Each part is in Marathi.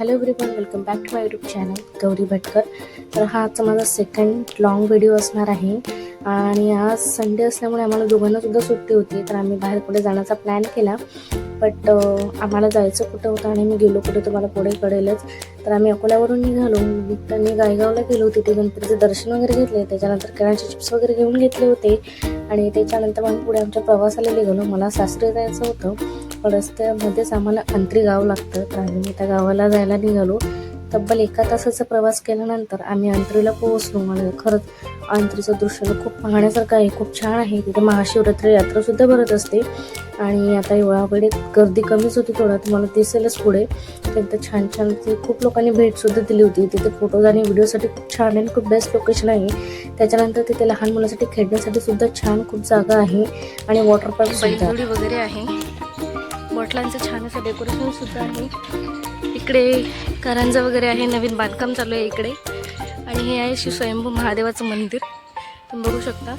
Hello everyone welcome back to my YouTube channel Gauri Bhatkar. तर हा आजचा माझा सेकंड लाँग व्हिडिओ असणार आहे. आणि आज संडे असल्यामुळे आम्हाला दोघांना सुद्धा सुट्टी होती तर आम्ही बाहेर कुठे जाण्याचा प्लॅन केला. बट आम्हाला जायचं कुठं होतं आणि मी गेलो कुठे तुम्हाला पुढे कळेलच. तर आम्ही अकोल्यावरून निघालो. मी गायगावला गेलो तिथे गणपतीचं दर्शन वगैरे घेतले त्याच्यानंतर केळाचे चिप्स वगैरे घेऊन घेतले होते. आणि त्याच्यानंतर मग पुढे आमच्या प्रवासाला निघालो. मला सासरे जायचं होतं. पण रस्त्यामध्येच आम्हाला अंतरी गाव लागतं. तर आम्ही त्या गावाला जायला निघालो. तब्बल एका तासाचा प्रवास केल्यानंतर आम्ही अंतरीला पोहोचलो. मला खरंच अंतरीचं दृश्य खूप पाहण्यासारखं आहे. खूप छान आहे. तिथे महाशिवरात्री यात्रासुद्धा भरत असते. आणि आता एवढ्यावेळी गर्दी कमीच होती थोडा. तुम्हाला दिसेलच पुढे. त्यांचं छान छान ती खूप लोकांनी भेटसुद्धा दिली होती. तिथे फोटोज आणि व्हिडिओसाठी खूप छान आणि खूप बेस्ट लोकेशन आहे. त्याच्यानंतर तिथे लहान मुलासाठी खेळण्यासाठी सुद्धा छान खूप जागा आहे. आणि वॉटर पार्क वगैरे आहे. बॉटलांचं छान असं डेकोरेशन सुद्धा आहे. इकडे कारंजा वगैरे आहे नवीन बांधकाम चालू आहे इकडे. आणि हे आहे श्री स्वयंभू महादेवाचं मंदिर. तुम्ही बघू शकता.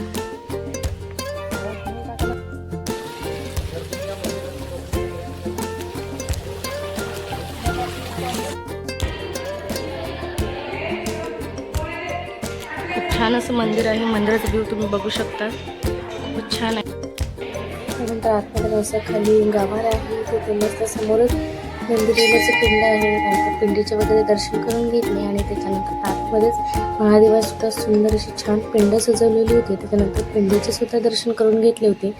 खूप छान असं मंदिर आहे. मंदिराचं व्ह्यू तुम्ही बघू शकता. खूप छान आहे. त्यानंतर आतमध्ये असं खाली गावाला आहे तिथे मस्त समोरच नंदीदेवाचं पिंड आहे. नंतर पिंडीचे वगैरे दर्शन करून घेतले आणि त्याच्यानंतर आतमध्येच महादेवासुद्धा सुंदर अशी छान पिंड सजवलेली होती. त्याच्यानंतर पिंडीचे सुद्धा दर्शन करून घेतले होते.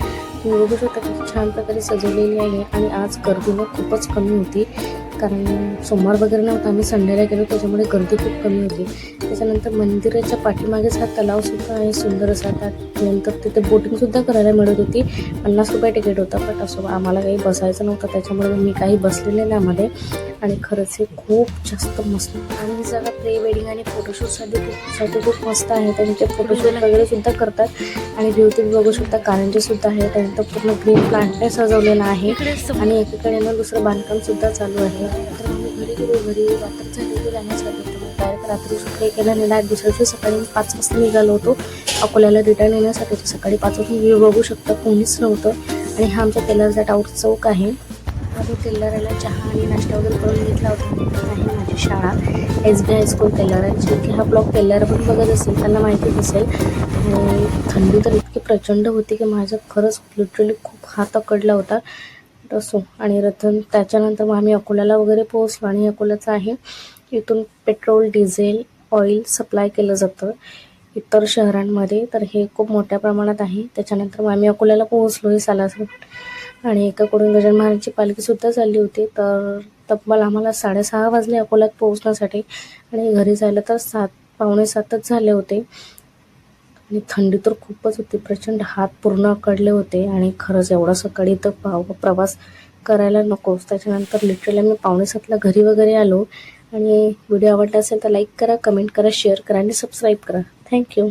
तुम्ही बघू शकता छान प्रकारे सजवलेली आहे आणि आज गर्दी खूपच कमी होती. कारण सोमवार वगैरे नव्हता आम्ही संडेला गेलो त्याच्यामुळे गर्दी खूप कमी होती. त्याच्यानंतर मंदिराच्या पाठीमागेच हा तलाव सुद्धा आहे सुंदर असा. त्यानंतर तिथे बोटिंग सुद्धा करायला मिळत होती. पन्नास रुपये तिकीट होतं बट असं आम्हाला काही बसायचं नव्हतं. त्याच्यामुळे मी काही बसलेले नाही आम्हाला. आणि खरंच हे खूप जास्त मस्त. आणि जागा प्री वेडिंग आणि फोटोशूटसाठी साठी खूप मस्त आहे. त्यांचे फोटोशूट वगैरे सुद्धा करतात. आणि व्ह्यू तुम्ही बघू शकता कारंजे सुद्धा आहे. त्यानंतर पूर्ण ग्रीन प्लांटने सजवलेला आहे. आणि एकीकडे ना दुसरं बांधकाम सुद्धा चालू आहे. तर आम्ही घरी गेलो घरी रात्र जाण्यासाठी डायरेक्ट रात्री सुट्टी केला आणि डायरेक्ट दुसऱ्या दिवशी सकाळी पाच वाजता निघालो होतो. अकोल्याला रिटर्न येण्यासाठी. सकाळी पाच वाजता व्ह्यू बघू शकता कोणीच नव्हतं. आणि हा आमच्या तेलारचा टाऊट चौक आहे. आम्ही तेलाराला चहा आणि नाश्ता वगैरे करून घेतला होता. आहे माझी शाळा. एस बी हायस्कूल तेलाराची की हा ब्लॉग टेलर पण बघत असेल त्यांना माहिती असेल आणि थंडी तर इतकी प्रचंड होती की माझा खरंच लिटरली खूप हात अकडला होता. असो. आणि रतन त्याच्यानंतर मग आम्ही अकोल्याला वगैरे पोहोचलो आणि अकोल्याचं आहे. इथून पेट्रोल डिझेल ऑइल सप्लाय केलं जातं. इतर शहरांमध्ये तर हे खूप मोठ्या प्रमाणात आहे. त्याच्यानंतर मग आम्ही अकोल्याला पोहोचलो हे सालासर. आणि एकाकडून गजानन महाराजची पालखीसुद्धा चालली होती. तर तब्बल आम्हाला साडेसहा वाजले अकोल्यात पोहोचण्यासाठी. आणि घरी जायला तर सात पावणे सातच झाले होते. आणि थंडी तर खूपच होती. प्रचंड हात पूर्ण अकडले होते. आणि खरंच एवढा सकाळी तर पाव प्रवास करायला नकोच त्याच्यानंतर लिटरली आम्ही पावणे सातला घरी वगैरे आलो. आणि व्हिडिओ आवडला असेल तर लाईक करा कमेंट करा शेअर करा आणि सबस्क्राईब करा. थँक्यू